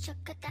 ちょこた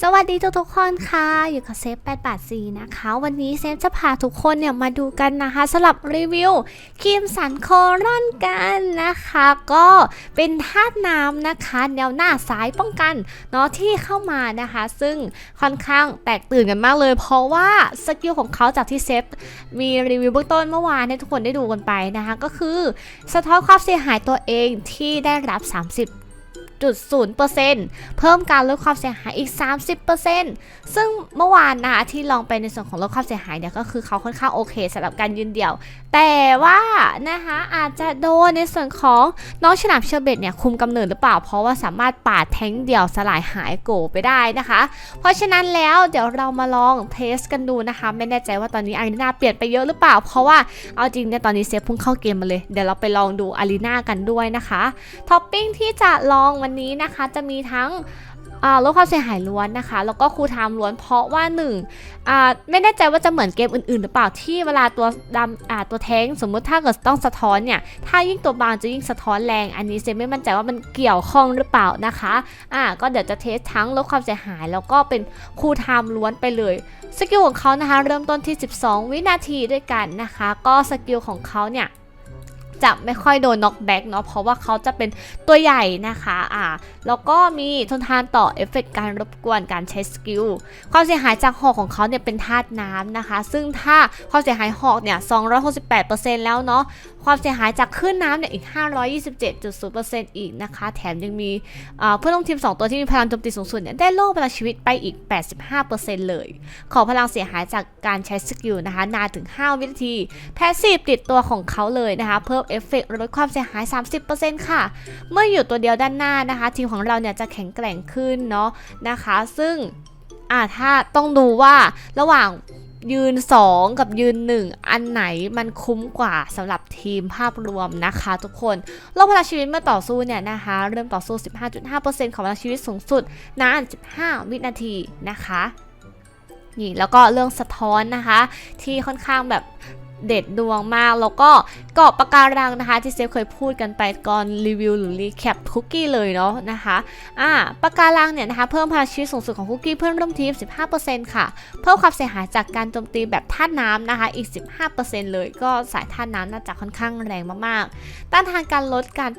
สวัสดีทุกๆคนค่ะ อยู่กับเซฟ884นะคะ วันนี้เซฟจะพาทุกคนเนี่ยมาดูกันนะคะสำหรับรีวิวครีมสันโครอนกันนะคะ ก็เป็นธาตุน้ำนะคะ แนวหน้าสายป้องกันเนาะที่เข้ามานะคะ ซึ่งค่อนข้างแตกตื่นกันมากเลย เพราะว่าสกิลของเขาจากที่เซฟมีรีวิวเบื้องต้นเมื่อวานให้ทุกคนได้ดูกันไปนะคะ ก็คือสะท้อนความเสียหายตัวเองที่ได้รับ 30 0.0%เพิ่มการลดความเสียหายอีก 30%ซึ่งเมื่อวานนะคะที่ลองไปในส่วนของลดความเสียหายเนี่ยก็คือเขาค่อนข้างโอเคสำหรับการยืนเดี่ยว แต่ว่านะคะอาจจะโดนในส่วนของน้องฉลามเชอร์เบตเนี่ยคุมกำเนิดหรือเปล่า เพราะว่าสามารถปาดแท้งเดี่ยวสลายหายโกไปได้นะคะ เพราะฉะนั้นแล้วเดี๋ยวเรามาลองเทสกันดูนะคะ ไม่แน่ใจว่าตอนนี้อารีนาเปลี่ยนไปเยอะหรือเปล่า เพราะว่าเอาจริงเนี่ยตอนนี้เซฟพิ่งเข้าเกมมาเลย เดี๋ยวเราไปลองดูอารีนากันด้วยนะคะท็อปปิ้งที่จะลองวันนี้นะคะจะมีทั้งลดความเสียหายล้วนนะคะ แล้วก็คูลไทม์ล้วนเพราะว่าหนึ่งอ่าไม่แน่ใจว่าจะเหมือนเกมอื่น ๆ หรือเปล่าที่เวลาตัวดำตัวแท้งสมมุติถ้าเกิดต้องสะท้อนเนี่ย ถ้ายิ่งตัวบางจะยิ่งสะท้อนแรง อันนี้เซไม่มั่นใจว่ามันเกี่ยวข้องหรือเปล่านะคะอ่าก็เดี๋ยวจะเทสทั้งลดความเสียหาย แล้วก็เป็นคูลไทม์ล้วนไปเลยสกิลของเขานะคะ เริ่มต้นที่ 12 วินาทีด้วยกันนะคะ ก็สกิลของเขาเนี่ย จะไม่ค่อยโดนน็อกแบ็กเนาะเพราะว่าเขาจะเป็นตัวใหญ่นะคะอ่าแล้วก็มีทนทานต่อเอฟเฟกต์การรบกวนการใช้สกิลความเสียหายจากหอกของเขาเนี่ยเป็นธาตุน้ำนะคะ ซึ่งถ้าความเสียหายหอกเนี่ย268%แล้วเนาะความเสียหายจากคลื่นน้ำเนี่ยอีก 527.0%อีกนะคะ แถมยังมีเพื่อนร่วมทีม 2 ตัวที่มีพลังโจมตีสูงสุดเนี่ยได้โล่พลังชีวิตไปอีก 85%เลย ขอพลังเสียหายจากการใช้สกิลนะคะ นานถึง 5 วินาที แพสซีฟติดตัวของเขาเลยนะคะ เพิ่มเอฟเฟกต์ลดความเสียหาย 30%ค่ะ เมื่ออยู่ตัวเดียวด้านหน้านะคะ ทีมของเราเนี่ยจะแข็งแกร่งขึ้นเนาะนะคะ ซึ่งอ่าถ้าต้องดูว่าระหว่างยืน 2 กับยืน 1 อันไหนมันคุ้มกว่าสำหรับทีมภาพรวมนะคะทุกคนโลกพลังชีวิตเมื่อต่อสู้เนี่ยนะคะ เริ่มต่อสู้ 15.5%ของพลังชีวิตสูงสุดนาน15 วินาทีนะคะนี่แล้วก็เรื่องสะท้อนนะคะ ที่ค่อนข้างแบบ เด็ดดวงมาก แล้วก็เกาะปะการังนะคะ ที่เซฟเคยพูดกันไปก่อนรีวิวหรือรีแคปคุกกี้เลยเนาะนะคะอ่าปะการังเนี่ยนะคะเพิ่มพลังชีวิตสูงสุดของคุกกี้เพื่อนร่วมทีม 15%ค่ะ เพิ่มความเสียหายจากการโจมตีแบบท่าน้ำนะคะอีก 15%เลยก็สายท่าน้ำน่าจะค่อนข้างแรงมากๆต้านทานการลดการ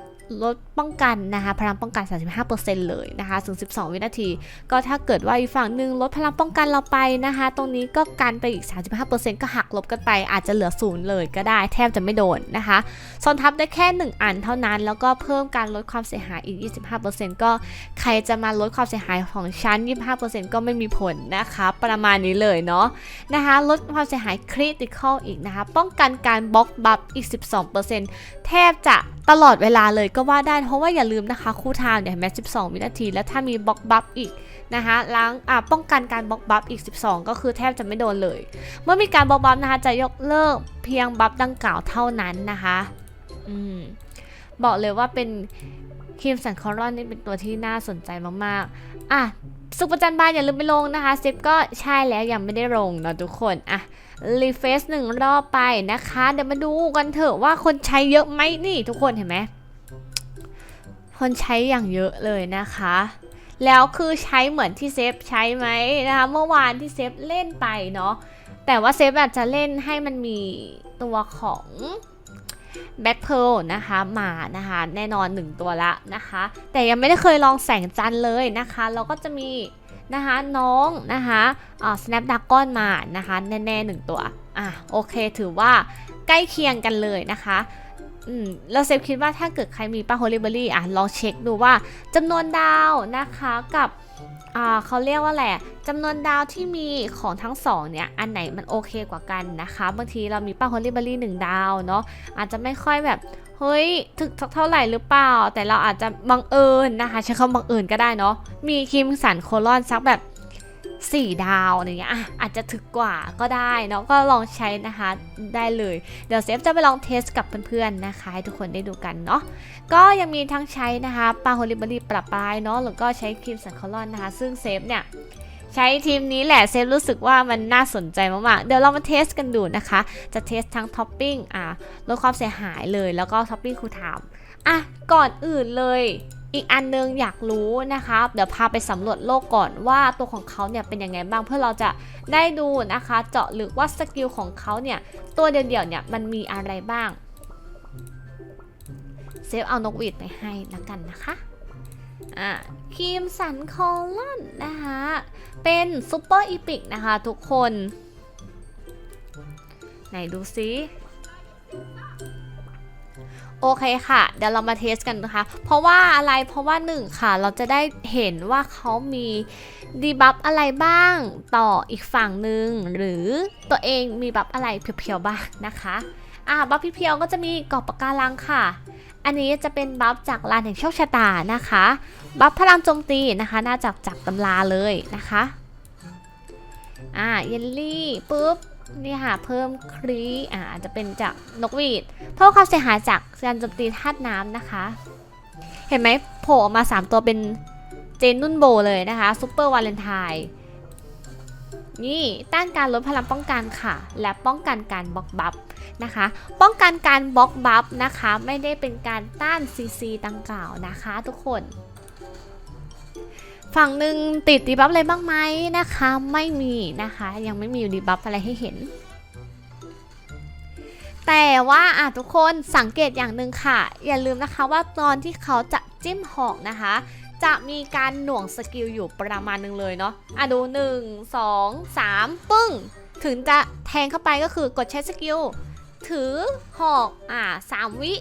ลดป้องกันนะคะพลังป้องกัน 35%เลยนะคะถึง 12 วินาที ก็ถ้าเกิดว่าอีกฝั่งหนึ่งลดพลังป้องกันเราไปนะคะ ตรงนี้ก็กันไปอีก 35%ก็หักลบกันไป อาจจะเหลือศูนย์เลยก็ได้แทบจะไม่โดนนะคะซ้อนทับได้แค่ 1 อันเท่านั้น แล้วก็เพิ่มการลดความเสียหายอีก 25%ก็ใครจะมาลดความเสียหายของชั้น 25%ก็ไม่มีผลนะคะ ประมาณนี้เลยเนาะนะคะลดความเสียหายคริติคอลอีกนะคะ ป้องกันการบล็อกบัฟอีก 12%แทบจะ ตลอดเวลาเลยก็ว่าได้เพราะว่าอย่าลืมนะคะ คู่ทางเนี่ยแม้12 วินาที แล้วถ้ามีบล็อกบัฟอีกนะคะล้างอ่าป้องกันการบล็อกบัฟอีก 12 ก็คือแทบจะไม่โดนเลย เมื่อมีการบล็อกบัฟนะคะจะยกเลิกเพียงบัฟดังกล่าวเท่านั้นนะคะอืมบอกเลยว่าเป็นครีมสันคอรอนนี่เป็นตัวที่น่าสนใจมากๆอะสุขประจันบานอย่าลืมไปลงนะคะซิปก็ใช่แล้วยังไม่ได้ลงเนาะทุกคนอะ รีเฟซหนึ่งรอบไปนะคะ เดี๋ยวมาดูกันเถอะว่าคนใช้เยอะไหมนี่ทุกคนเห็นไหมคนใช้อย่างเยอะเลยนะคะ แล้วคือใช้เหมือนที่เซฟใช้ไหมนะคะเมื่อวานที่เซฟเล่นไปเนาะแต่ว่าเซฟอาจจะเล่นให้มันมีตัวของแบ็คเพลนะคะมานะคะแน่นอน 1 ตัวละนะคะ แต่ยังไม่ได้เคยลองแสงจันเลยนะคะ เราก็จะมี นะคะน้องนะคะอ่า Snapdragon มานะคะแน่ๆหนึ่งตัวอะโอเคถือว่าใกล้เคียงกันเลยนะคะอืมเราเซฟคิดว่าถ้าเกิดใครมีป้าโฮลิเบอรี่อะลองเช็คดูว่าจำนวนดาวนะคะกับ อ่าเขาเรียกว่าแหละไรจำนวนดาวที่มีของทั้งสองเนี่ยอันไหนมันโอเคกว่ากันนะคะบางทีเรามีป้าฮอลิเบอรี่หนึ่งดาวเนาะอาจจะไม่ค่อยแบบเฮ้ยถึกสักเท่าไหร่หรือเปล่า แต่เราอาจจะบังเอิญนะคะใช้คำบังเอิญก็ได้เนาะมีคิมสันโคลอนสักแบบ 4 ดาวอะไรเงี้ยอาจจะถึกกว่าก็ได้เนาะก็ลองใช้นะคะได้เลย เดี๋ยวเซฟจะไปลองเทสกับเพื่อนๆนะคะให้ทุกคนได้ดูกันเนาะก็ยังมีทั้งใช้นะคะปาโฮลิบรีปรับปลายเนาะหรือก็ใช้ครีมสันโคลอนนะคะ ซึ่งเซฟเนี่ยใช้ทีมนี้แหละเซฟรู้สึกว่ามันน่าสนใจมากๆ เดี๋ยวเรามาเทสกันดูนะคะ จะเทสทั้งท็อปปิ้งอ่าลดความเสียหายเลยแล้วก็ท็อปปิ้งคูลไทม์อะก่อนอื่นเลย อีกอันนึงอยากรู้นะคะเดี๋ยวพาไปสำรวจโลกก่อนว่าตัวของเขาเนี่ยเป็นยังไงบ้างเพื่อเราจะได้ดูนะคะ เจาะลึกว่าสกิลของเขาเนี่ยตัวเดียวๆเนี่ยมันมีอะไรบ้างเซฟเอานกหวีดไปให้แล้วกันนะคะอะครีมสันคอลอนนะคะเป็นซูเปอร์อีพิกนะคะทุกคน ไหนดูซิ โอเคค่ะ เดี๋ยวเรามาเทสกันนะคะ เพราะว่าอะไร เพราะว่าหนึ่งค่ะ เราจะได้เห็นว่าเขามีดีบัฟอะไรบ้างต่ออีกฝั่งหนึ่งหรือตัวเองมีบัฟอะไรเพียวๆบ้างนะคะ อ่าบัฟเพียวๆก็จะมีกรอบปากการังค่ะ อันนี้จะเป็นบัฟจากลานแห่งโชคชะตานะคะ บัฟพลังโจมตีนะคะ น่าจากจากตำราเลยนะคะ อ่า เยลลี่ปุ๊บ นี่ค่ะเพิ่มครีอ่าจจะเป็นจากนกหวีดเพิ่มความเสียหายจากการโจมตีธาตุน้ำนะคะ เห็นไหมโผล่ออกมา 3 ตัวเป็นเจนนุ่นโบเลยนะคะซูเปอร์วาเลนไทน์นี่ต้านการลดพลังป้องกันค่ะ และป้องกันการบล็อกบัฟนะคะ ป้องกันการบล็อกบัฟนะคะ ไม่ได้เป็นการต้านซีซีดังกล่าวนะคะ ทุกคน ฝั่งหนึ่งติดดีบัฟอะไรบ้างไหมนะคะ ไม่มีนะคะ ยังไม่มีดีบัฟอะไรให้เห็น แต่ว่าอะทุกคนสังเกตอย่างหนึ่งค่ะ อย่าลืมนะคะว่าตอนที่เขาจะจิ้มหอกนะคะ จะมีการหน่วงสกิลอยู่ประมาณหนึงเลยเนาะอะดู1 2 3ปึ้ง ถึงจะแทงเข้าไปก็คือกดใช้สกิลถือหอกอะสามวิ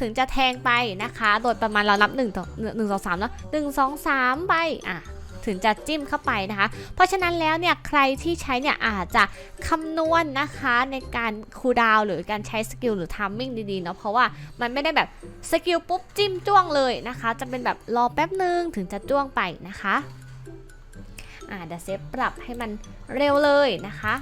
ถึงจะแทงไปนะคะ โดยประมาณเรานับ1ต่อ1 2 3เนาะ1 2 3ไปอะถึงจะจิ้มเข้าไปนะคะ เพราะฉะนั้นแล้วเนี่ยใครที่ใช้เนี่ยอาจจะคำนวณนะคะในการคูดาวหรือการใช้สกิลหรือทามมิ่งดีๆเนาะเพราะว่ามันไม่ได้แบบสกิลปุ๊บจิ้มจ้วงเลยนะคะ จะเป็นแบบรอแป๊บนึงถึงจะจ้วงไปนะคะอ่าเดี๋ยวเซฟปรับให้มันเร็วเลยนะคะ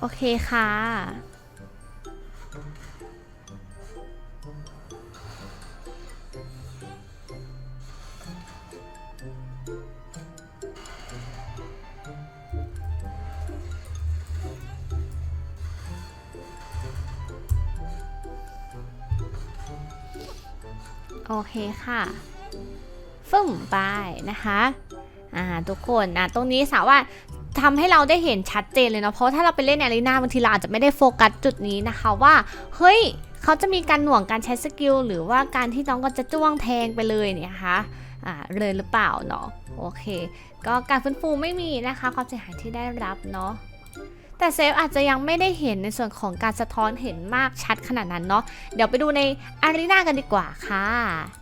โอเคค่ะ โอเคค่ะฟึ่มไปนะคะ อ่า ทุกคนนะตรงนี้สาวว่า ทำให้เราได้เห็นชัดเจนเลยเนาะเพราะถ้าเราไปเล่นในอารีนาบางทีเราอาจจะไม่ได้โฟกัสจุดนี้นะคะว่า เฮ้ยเขาจะมีการหน่วงการใช้สกิลหรือว่าการที่น้องก็จะจ้วงแทงไปเลยเนี่ยนะคะอ่าเลยหรือเปล่าเนาะโอเค ก็การฟื้นฟูไม่มีนะคะ ความเสียหายที่ได้รับเนาะแต่เซฟอาจจะยังไม่ได้เห็นในส่วนของการสะท้อนเห็นมากชัดขนาดนั้นเนาะเดี๋ยวไปดูในอารีนากันดีกว่าค่ะ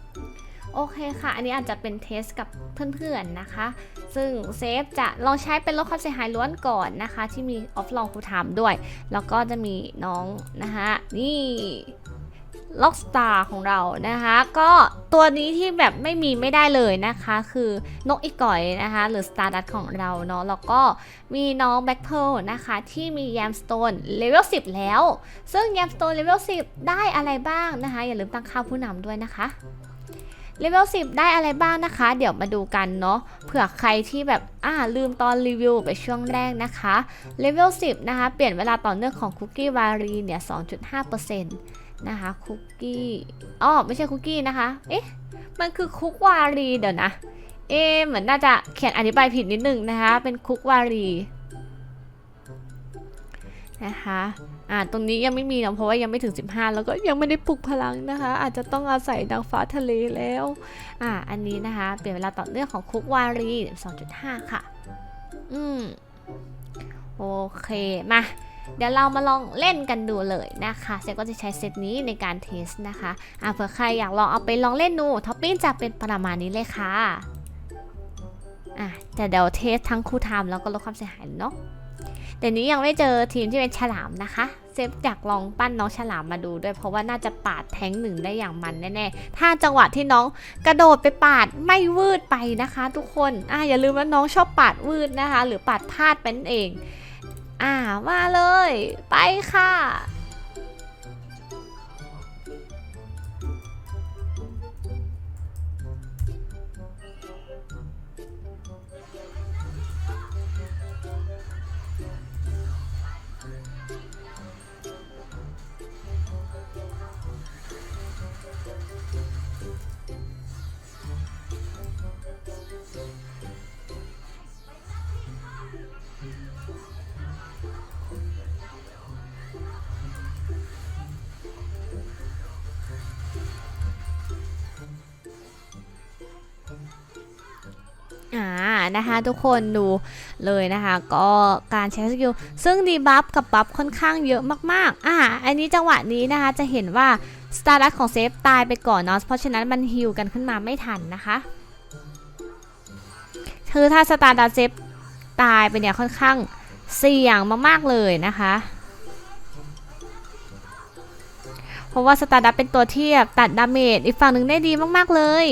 โอเคค่ะ อันนี้อาจจะเป็นเทสกับเพื่อนๆนะคะ ซึ่งเซฟจะลองใช้เป็นลดความเสียหายล้วนก่อนนะคะ ที่มีออฟลองคูทามด้วย แล้วก็จะมีน้องนะคะนี่ล็อกสตาร์ของเรานะคะ ก็ตัวนี้ที่แบบไม่มีไม่ได้เลยนะคะ คือนกอีก่อยนะคะ หรือสตาร์ดัตของเราเนาะแล้วก็มีน้องแบ็คเพลนะคะที่มีแยมสโตนเลเวล10 แล้ว ซึ่งแยมสโตนเลเวล10 ได้อะไรบ้างนะคะ อย่าลืมตั้งค่าผู้นำด้วยนะคะ เลเวล10 ได้อะไรบ้างนะคะ เดี๋ยวมาดูกันเนาะเผื่อใครที่แบบอ่าลืมตอนรีวิวไปช่วงแรกนะคะเลเวล10 นะคะ เปลี่ยนเวลาต่อเนื่องของคุกกี้วารีเนี่ย2.5%นะคะคุกกี้อ๋อไม่ใช่คุกกี้นะคะ เอ๊ะ มันคือคุกวารีเดี๋ยวนะ เอ๊เหมือนน่าจะเขียนอธิบายผิดนิดนึงนะคะ เป็นคุกวารีนะคะ อ่าตรงนี้ยังไม่มีเนะเพราะว่ายังไม่ถึง 15 แล้วก็ยังไม่ได้ปลุกพลังนะคะ อาจจะต้องอาศัยนางฟ้าทะเลแล้วอ่าอันนี้นะคะ เปลี่ยนเวลาต่อเนื่องของคุกวารี2.5 ค่ะ อืมโอเคมาเดี๋ยวเรามาลองเล่นกันดูเลยนะคะเซก็จะใช้เซตนี้ในการเทสนะคะอ่าเผื่อใครอยากลองเอาไปลองเล่นดูท็อปปิ้งจะเป็นประมาณนี้เลยค่ะอะแต่เดี๋ยวเทสทั้งคู่ไทม์แล้วก็ลดความเสียหายเนาะ แต่นี้ยังไม่เจอทีมที่เป็นฉลามนะคะ เซฟอยากลองปั้นน้องฉลามมาดูด้วย เพราะว่าน่าจะปาดแทงหนึ่งได้อย่างมันแน่ๆ ถ้าจังหวะที่น้องกระโดดไปปาดไม่วืดไปนะคะ ทุกคนอ่าอย่าลืมว่าน้องชอบปาดวืดนะคะ หรือปาดพลาดเป็นนเอง อ่ามาเลย ไปค่ะ นะคะทุกคนดูเลยนะคะก็การใช้สกิลซึ่งดีบัฟกับบัฟค่อนข้างเยอะมากๆอ่าอันนี้จังหวะนี้นะคะจะเห็นว่าสตาร์ดัตของเซฟตายไปก่อนเนาะเพราะฉะนั้นมันฮิวกันขึ้นมาไม่ทันนะคะคือถ้าสตาร์ดัตเซฟตายไปเนี่ยค่อนข้างเสี่ยงมากๆเลยนะคะเพราะว่าสตาร์ดัตเป็นตัวที่แบบตัดดาเมจอีกฝั่งหนึ่งได้ดีมากๆเลย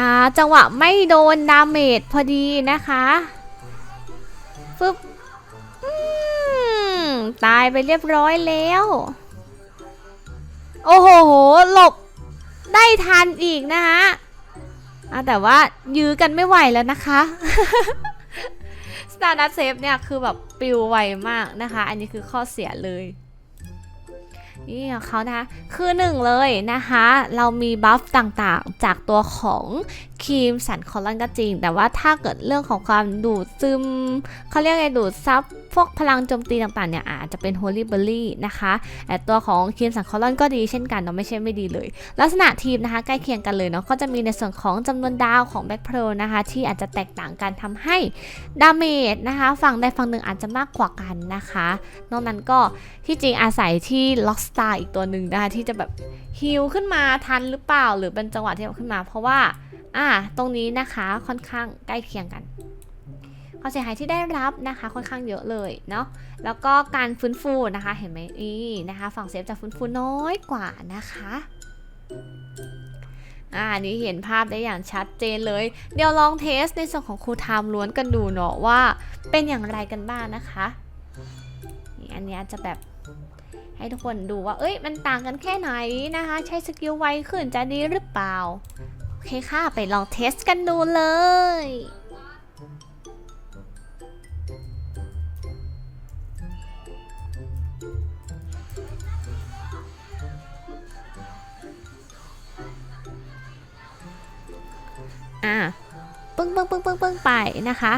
อ่าจังหวะไม่โดนดาเมจพอดีนะคะฟึบตายไปเรียบร้อยแล้ว โอ้โห หลบได้ทันอีกนะคะอะแต่ว่ายื้อกันไม่ไหวแล้วนะคะสตาร์ดัตเซฟเนี่ยคือแบบปิวไวมากนะคะ อันนี้คือข้อเสียเลย นี่ของเขานะคะคือหนึ่งเลยนะคะ เรามีบัฟต่างๆ จากตัวของครีมสันคอลลอนก็จริง แต่ว่าถ้าเกิดเรื่องของความดูดซึมเขาเรียกไงดูดซับพวกพลังโจมตีต่างๆเนี่ยอาจจะเป็นโฮลี่เบอร์รี่นะคะแต่ตัวของครีมสันคอลลอนก็ดีเช่นกันเนาะไม่ใช่ไม่ดีเลย ลักษณะทีมนะคะใกล้เคียงกันเลยเนาะก็จะมีในส่วนของจำนวนดาวของแบ็คเพลนะคะที่อาจจะแตกต่างกันทำให้ดาเมจนะคะฝั่งใดฝั่งหนึ่งอาจจะมากกว่ากันนะคะ นอกนั้นก็ที่จริงอาศัยที่ล็อกสตาร์อีกตัวหนึ่งนะคะที่จะแบบฮิลขึ้นมาทันหรือเปล่า หรือเป็นจังหวะที่ขึ้นมา เพราะว่า อ่า ตรงนี้นะคะค่อนข้างใกล้เคียงกันความเสียหายที่ได้รับนะคะค่อนข้างเยอะเลยเนาะ แล้วก็การฟื้นฟูนะคะเห็นไหมนี่นะคะ ฝั่งเซฟจะฟื้นฟูน้อยกว่านะคะอ่านี้เห็นภาพได้อย่างชัดเจนเลย เดี๋ยวลองเทสในส่วนของครูไทม์ล้วนกันดูเนาะว่าเป็นอย่างไรกันบ้างนะคะนี่อันนี้จะแบบให้ทุกคนดูว่า เอ้ย มันต่างกันแค่ไหนนะคะ ใช้สกิลไวขึ้นจะดีหรือเปล่า เคค่ะ ไปลองเทสกันดูเลย อะปึ้งปึ้งปึ้งปึ้งปึ้งไปนะคะ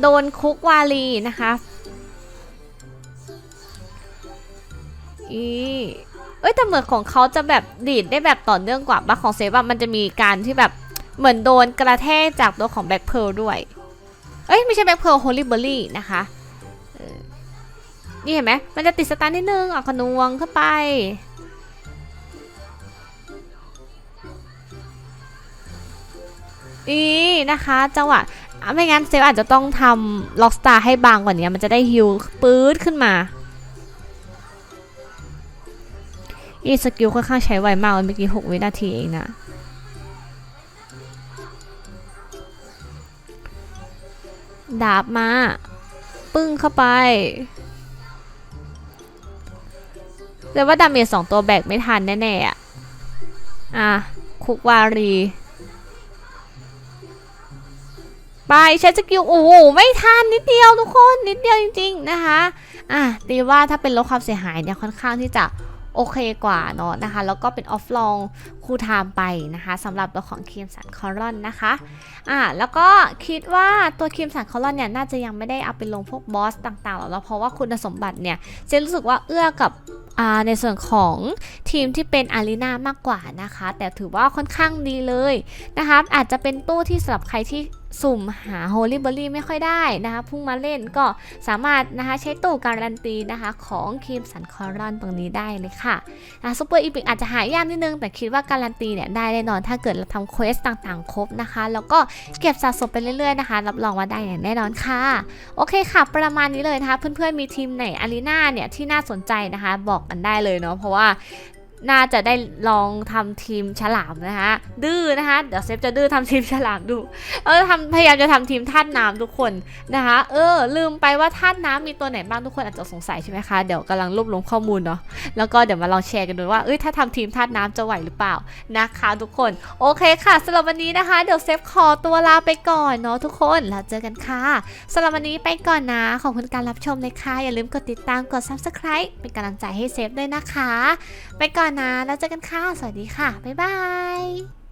โดนคุกวาลีนะคะอี เอ้ยแต่เหมือนของเขาจะแบบดีดได้แบบต่อเนื่องกว่าบ้าของเซฟอะมันจะมีการที่แบบเหมือนโดนกระแทกจากตัวของแบ็คเพลด้วย เอ้ยไม่ใช่แบ็คเพลโฮลิเบอรี่นะคะนี่เห็นไหมมันจะติดสตาร์นิดนึงอะขนวงเข้าไปอีนะคะจังหวะอะไม่งั้นเซฟอาจจะต้องทำล็อกสตาร์ให้บางกว่านี้มันจะได้ฮิลปื๊ดขึ้นมา อีสกิลค่อนข้างใช้ไวมากเลยเมื่อกี้6วินาทีเองนะ ดาบมา ปึ้งเข้าไปแต่ว่าดาเมจสองตัวแบกไม่ทันแน่ๆอะ อะ คุกวารี ไปใช้สกิลโอ้โหไม่ทันนิดเดียวทุกคน นิดเดียวจริง ๆ นะคะ อะตีว่าถ้าเป็นลดความเสียหายเนี่ยค่อนข้างที่จะ โอเคกว่าเนาะนะคะ แล้วก็เป็นออฟลองคูลไทม์ไปนะคะสำหรับตัวของครีมสันคอรอนนะคะอะแล้วก็คิดว่าตัวครีมสันคอรอนเนี่ยน่าจะยังไม่ได้เอาไปลงพวกบอสต่างๆหรอกเพราะว่าคุณสมบัติเนี่ยเจนรู้สึกว่าเอื้อกับอ่าในส่วนของทีมที่เป็นอารีนามากกว่านะคะ แต่ถือว่าค่อนข้างดีเลยนะคะอาจจะเป็นตู้ที่สำหรับใครที่สุ่มหา Holy b e r r y ไม่ค่อยได้นะคะพุ่งมาเล่นก็สามารถนะคะใช้ตู้การันตีนะคะของครีมสันคอรอนตรงนี้ได้เลยค่ะนะซูเปอร์อีพิกอาจจะหายากนิดนึง แต่คิดว่าการนตีเนี่ยได้แน่นอนถ้าเกิดเราทำเควสต่างๆ ครบนะคะ แล้วก็เก็บสะสมไปเรื่อยๆนะคะ รับรองว่าได้อย่างแน่นอนค่ะ โอเคค่ะ ประมาณนี้เลยนะคะ เพื่อนๆมีทีมไหนอารีนาเนี่ยที่น่าสนใจนะคะ บอกกันได้เลยเนาะเพราะว่า น่าจะได้ลองทำทีมฉลามนะคะดื้อนะคะเดี๋ยวเซฟจะดื้อทำทีมฉลามดู เออทำพยายามจะทำทีมธาตุน้ำทุกคนนะคะ เออ ลืมไปว่าธาตุน้ำมีตัวไหนบ้างทุกคนอาจจะสงสัยใช่ไหมคะเดี๋ยวกำลังรวบรวมข้อมูลเนาะแล้วก็เดี๋ยวมาลองแชร์กันดูว่าเอ้ยถ้าทำทีมธาตุน้ำจะไหวหรือเปล่านะคะทุกคนโอเคค่ะสำหรับวันนี้นะคะ เดี๋ยวเซฟขอตัวลาไปก่อนเนาะทุกคนแล้วเจอกันค่ะสำหรับวันนี้ไปก่อนนะขอบคุณการรับชมเลยค่ะอย่าลืมกดติดตามกด subscribe เป็นกำลังใจให้เซฟด้วยนะคะ ไปก่อนนะ แล้วเจอกันค่ะ สวัสดีค่ะ บ๊ายบาย